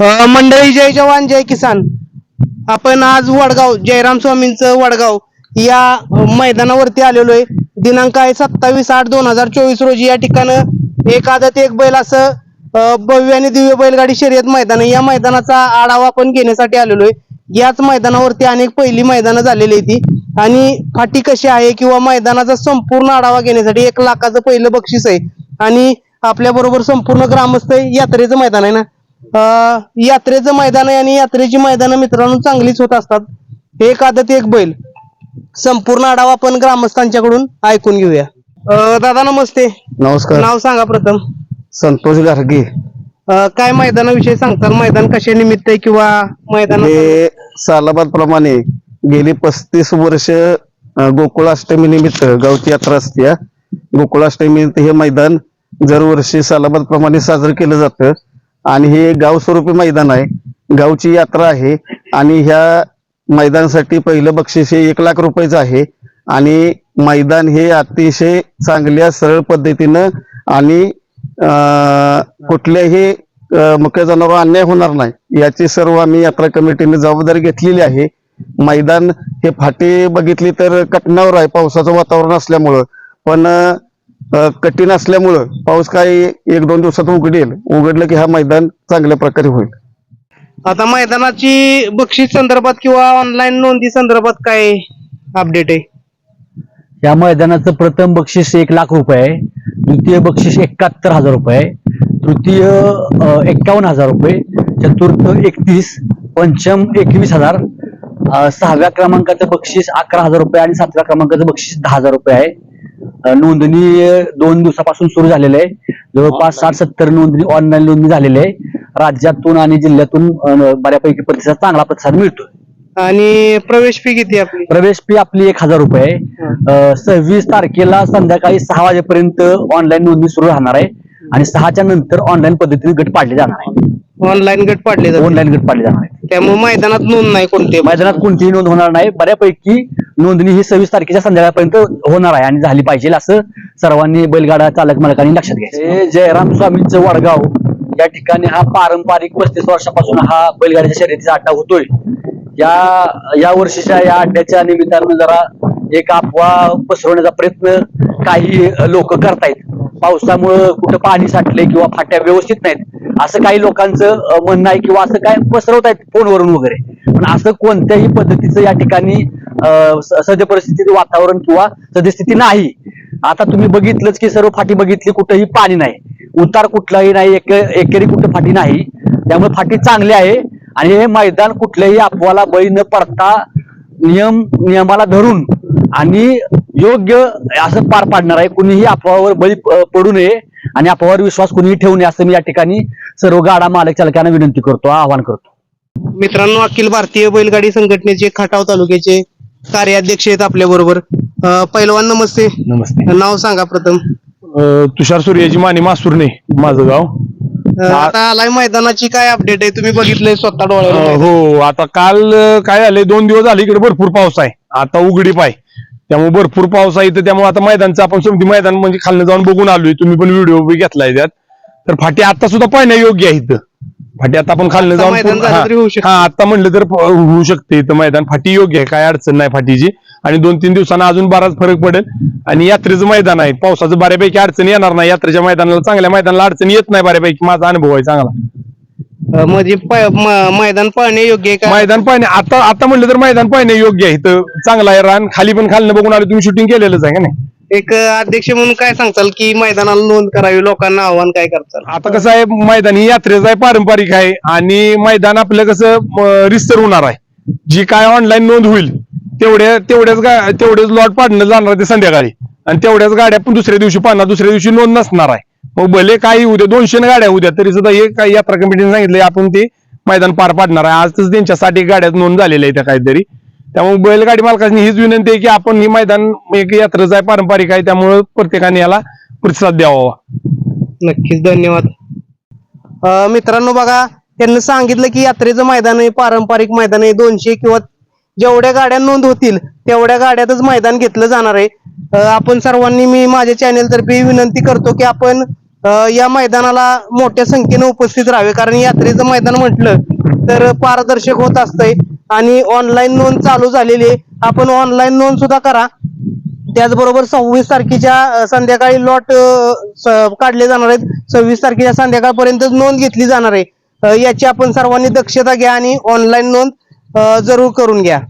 अ, मंडळी जय जवान जय किसान. आपण आज वडगाव जयराम स्वामींचं वडगाव या मैदानावरती आलेलो आहे दिनांक आहे सत्तावीस आठ दोन हजार चोवीस रोजी. या ठिकाणं एक आदत एक बैल असं अ, भव्य आणि दिव्य बैलगाडी शर्यत मैदान आहे. या मैदानाचा आढावा आपण घेण्यासाठी आलेलो आहे याच मैदानावरती अनेक पहिली मैदानं झालेली आहे ती आणि फाटी कशी आहे किंवा मैदानाचा संपूर्ण आढावा घेण्यासाठी एक लाखाचं पहिलं बक्षीस आहे. आणि आपल्या बरोबर संपूर्ण ग्रामस्थ यात्रेचं मैदान आहे ना? यात्रेचं मैदान आहे आणि यात्रेची मैदानं मित्रांनो चांगलीच होत असतात. एक आदत एक बैल. संपूर्ण आढावा आपण ग्रामस्थांच्याकडून ऐकून घेऊया. अं, दादा नमस्ते. नमस्कार. नाव सांगा प्रथम. संतोष गारगे. अं, काय मैदानाविषयी सांगताल? मैदान कशा निमित्त आहे किंवा मैदान हे सालाबाद प्रमाणे गेली पस्तीस वर्ष अं, गोकुळाष्टमी निमित्त गावची यात्रा असते. गोकुळाष्टमी निमित्त हे मैदान दरवर्षी सालाबाद प्रमाणे साजरं केलं जातं. आणि हे गाव स्वरूपी मैदान आहे. गावची यात्रा आहे आणि ह्या मैदानासाठी पहिलं बक्षीस हे एक लाख रुपयाचं आहे. आणि मैदान हे अतिशय चांगल्या सरळ पद्धतीनं आणि कुठल्याही अं, मुख्य जनावर अन्याय होणार नाही. याची सर्व आम्ही यात्रा कमिटीने जबाबदारी घेतलेली आहे. मैदान हे फाटी बघितली तर कटनावर आहे. पावसाचं वातावरण असल्यामुळं. पण कठीण असल्यामुळं पाऊस काही एक दोन दिवसात उघडेल. उघडलं की हा मैदान चांगल्या प्रकारे होईल. आता मैदानाची बक्षीस संदर्भात किंवा ऑनलाईन नोंदी संदर्भात काय अपडेट आहे? या मैदानाचं प्रथम बक्षीस एक लाख रुपये आहे. द्वितीय बक्षीस एकाहत्तर हजार रुपये आहे. तृतीय एक्कावन्न हजार रुपये चतुर्थ एकतीस पंचम एकवीस हजार. सहाव्या क्रमांकाचं बक्षीस अकरा हजार रुपये आणि सातव्या क्रमांकाचं बक्षीस दहा हजार रुपये आहे. नोंदणी दोन दिवसापासून सुरू झालेली आहे. जवळपास साठ सत्तर नोंदणी ऑनलाईन नोंदणी झालेली आहे. राज्यातून आणि जिल्ह्यातून बऱ्यापैकी प्रतिसाद चांगला प्रतिसाद मिळतोय. आणि प्रवेश फी किती आपली? प्रवेश फी आपली एक हजार रुपये सव्वीस तारखेला संध्याकाळी सहा वाजेपर्यंत ऑनलाईन नोंदणी सुरू राहणार आहे. आणि सहाच्या नंतर ऑनलाईन पद्धतीने गट पाडले जाणार आहे. ऑनलाईन गट पाडले जाते ऑनलाईन गट पाडले जाणार आहे त्यामुळे मैदानात नोंद नाही कोणते. मैदानात कोणतीही नोंद होणार नाही. बऱ्यापैकी नोंदणी ही सव्वीस तारखेच्या संध्याकाळपर्यंत होणार आहे आणि झाली पाहिजे असं सर्वांनी बैलगाडा चालक मालकांनी लक्षात घ्यायचं. हे जयराम स्वामींचं वडगाव या ठिकाणी हा पारंपरिक पस्तीस वर्षापासून हा बैलगाड्याच्या शर्यतीचा अड्डा होतोय. या या वर्षीच्या या अड्ड्याच्या निमित्तानं जरा एक अफवा पसरवण्याचा प्रयत्न काही लोक करतायत. पावसामुळं कुठं पाणी साठले किंवा फाट्या व्यवस्थित नाहीत असं काही लोकांचं म्हणणं आहे किंवा असं काय पसरवतायत फोनवरून वगैरे. पण असं कोणत्याही पद्धतीचं या ठिकाणी सद्य परिस्थितीत वातावरण किंवा सद्यस्थिती नाही. आता तुम्ही बघितलंच की सर्व फाटी बघितली कुठंही पाणी नाही. उतार कुठलाही नाही एक एकेरी कुठं फाटी नाही. त्यामुळे फाटी चांगली आहे. आणि हे मैदान कुठल्याही अफवाला बळी न पडता नियम नियमाला धरून आणि योग्य असं पार पाडणार आहे. कुणीही अफवावर बळी पडू नये आणि अफवावर विश्वास कुणीही ठेवू नये असं मी या ठिकाणी सर्व गाडा मालक चालकांना विनंती करतो आवाहन करतो. मित्रांनो अखिल भारतीय बैलगाडी संघटनेचे खटाव तालुक्याचे कार्याध्यक्ष आहेत आपल्या बरोबर. पैलवान नमस्ते. नमस्ते. नाव सांगा प्रथम. तुषार सूर्याची माने मासुर्णे माझं गाव. आता आलाय मैदानाची काय अपडेट आहे? तुम्ही बघितलंय स्वतः डोळ्यावर. हो आता काल अ, काय झालंय? दोन दिवस झाले इकडे भरपूर पाऊस आहे. आता उघडीप आहे त्यामुळे भरपूर पाऊस आहे त्यामुळे आता मैदानचं आपण समधी मैदान म्हणजे खालनं जाऊन बघून आलोय. तुम्ही पण व्हिडिओ घेतलाय त्यात. तर फाटी आता सुद्धा पाहण्या योग्य आहे इथं. फाटी आता आपण आता जाऊन मैदान पूर्ण- झालं तरी होऊ हा शकतं. हा, आता म्हणलं तर प- होऊ शकते इथं मैदान. फाटी योग्य आहे काय अडचण नाही फाटीची. आणि दोन तीन दिवसांना अजून बराच फरक पडेल. आणि यात्रेचं मैदान आहे. पावसाचं बऱ्यापैकी अडचण येणार नाही. यात्रेच्या मैदानाला चांगल्या मैदानाला अडचण येत नाही बऱ्यापैकी. माझा अनुभव आहे चांगला. अं, म्हणजे प- म- मैदान पाहणे योग्य आहे का? मैदान पाहणे आता आता म्हणलं तर मैदान पाहणे योग्य आहे. तर चांगलं आहे रान. खाली पण खालनं बघून आलो तुम्ही शूटिंग केलेलंच आहे का नाही? एक अध्यक्ष म्हणून काय सांगताल की मैदानाला नोंद करावी? लोकांना आव्हान काय करताल? आता कसं आहे मैदान ही यात्रेचं आहे पारंपरिक आहे आणि मैदान आपलं कसं रिस्तर होणार आहे. जी काय ऑनलाईन नोंद होईल तेवढ्या तेवढ्याच गा- तेवढेच लॉट पाडणं जाणार ते संध्याकाळी. आणि तेवढ्याच गाड्या पण दुसऱ्या दिवशी पाडणार दुसऱ्या दिवशी नोंद नसणार आहे. मग भले काही उद्या दोनशे गाड्या उद्या तरी सुद्धा हे काही यात्रा कमिटीने सांगितलं आपण ते मैदान पार पाडणार आहे. आजच त्यांच्यासाठी गाड्या नोंद झालेल्या आहे त्या काहीतरी. त्यामुळे बैलगाडी मालकांनी हीच विनंती आहे की आपण ही मैदान एक यात्रेचं आहे पारंपरिक आहे त्यामुळे प्रत्येकाने याला प्रतिसाद द्यावा. नक्कीच धन्यवाद. अं, मित्रांनो बघा त्यांनी सांगितलं की यात्रेचं मैदान आहे पारंपरिक मैदान आहे दोनशे किंवा जेवढ्या गाड्या नोंद होतील तेवढ्या गाड्यातच मैदान घेतलं जाणार आहे. अं, आपण सर्वांनी मी माझ्या चॅनेल तर्फे विनंती करतो की आपण या मैदानाला मोठ्या संख्येने उपस्थित राहावे. कारण यात्रेचं मैदान म्हटलं तर पारदर्शक होत असतंय. आणि ऑनलाईन नोंद चालू झालेली आहे. आपण ऑनलाईन नोंद सुद्धा करा. त्याचबरोबर सव्वीस तारखेच्या संध्याकाळी लॉट काढले जाणार आहेत. सव्वीस तारखेच्या संध्याकाळपर्यंत नोंद घेतली जाणार आहे. याची आपण सर्वांनी दक्षता घ्या आणि ऑनलाईन नोंद जरूर करून घ्या.